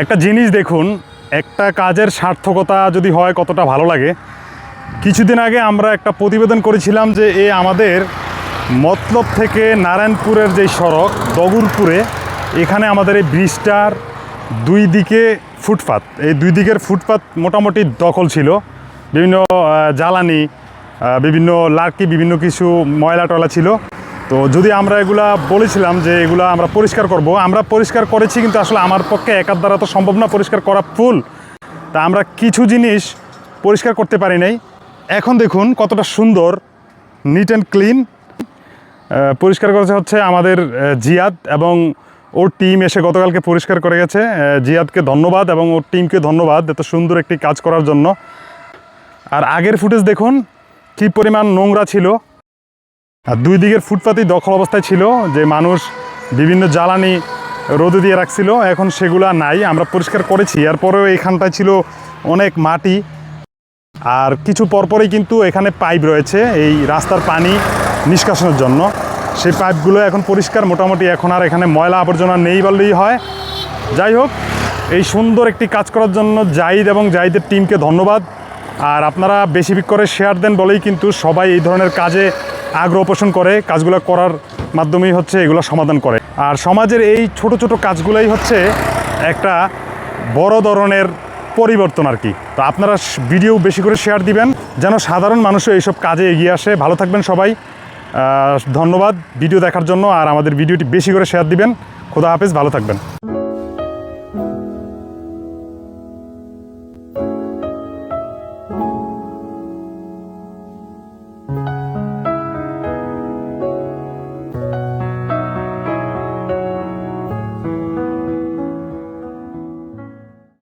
একটা জিনিস দেখুন, একটা কাজের সার্থকতা যদি হয় কতটা ভালো লাগে। কিছুদিন আগে আমরা একটা প্রতিবেদন করেছিলাম যে এ আমাদের মতলব থেকে নারায়ণপুরের যে সড়ক দগুরপুরে এখানে আমাদের এই ব্রিজটার দুই দিকে ফুটপাত। এই দুই দিকের ফুটপাত মোটামুটি দখল ছিল। বিভিন্ন জ্বালানি বিভিন্ন লার্কি, বিভিন্ন কিছু ময়লা টয়লা ছিল। তো যদি আমরা এগুলা বলেছিলাম যে এগুলা আমরা পরিষ্কার করব, আমরা পরিষ্কার করেছি কিন্তু আসলে আমার পক্ষে একার দ্বারা তো সম্ভব না পরিষ্কার করা ফুল। তা আমরা কিছু জিনিস পরিষ্কার করতে পারি নাই। এখন দেখুন কতটা সুন্দর নিট অ্যান্ড ক্লিন পরিষ্কার করেছে হচ্ছে আমাদের জিয়াদ এবং ওর টিম এসে গতকালকে পরিষ্কার করে গেছে। জিয়াদকে ধন্যবাদ এবং ওর টিমকে ধন্যবাদ এত সুন্দর একটি কাজ করার জন্য। আর আগের ফুটেজ দেখুন কী পরিমাণ নোংরা ছিল। আর দুই দিকের ফুটপাতেই দখল অবস্থায় ছিল, যে মানুষ বিভিন্ন জ্বালানি রোদে দিয়ে রাখছিল, এখন সেগুলা নাই, আমরা পরিষ্কার করেছি। এরপরেও এখানটায় ছিল অনেক মাটি। আর কিছু পরপরই কিন্তু এখানে পাইপ রয়েছে, এই রাস্তার পানি নিষ্কাশনের জন্য। সেই পাইপগুলো এখন পরিষ্কার, মোটামুটি এখন আর এখানে ময়লা আবর্জনা নেই বললেই হয়। যাই হোক, এই সুন্দর একটি কাজ করার জন্য জাইদ এবং জাইদের টিমকে ধন্যবাদ। আর আপনারা বেশি করে শেয়ার দেন বলেই কিন্তু সবাই এই ধরনের কাজে আগ্রহ পোষণ করে, কাজগুলো করার মাধ্যমেই হচ্ছে এগুলো সমাধান করে। আর সমাজের এই ছোট ছোট কাজগুলোই হচ্ছে একটা বড় ধরনের পরিবর্তন আর কি। তো আপনারা ভিডিও বেশি করে শেয়ার দিবেন, যেন সাধারণ মানুষও এইসব কাজে এগিয়ে আসে। ভালো থাকবেন সবাই। ধন্যবাদ ভিডিও দেখার জন্য, আর আমাদের ভিডিওটি বেশি করে শেয়ার দিবেন। খোদা হাফেজ, ভালো থাকবেন।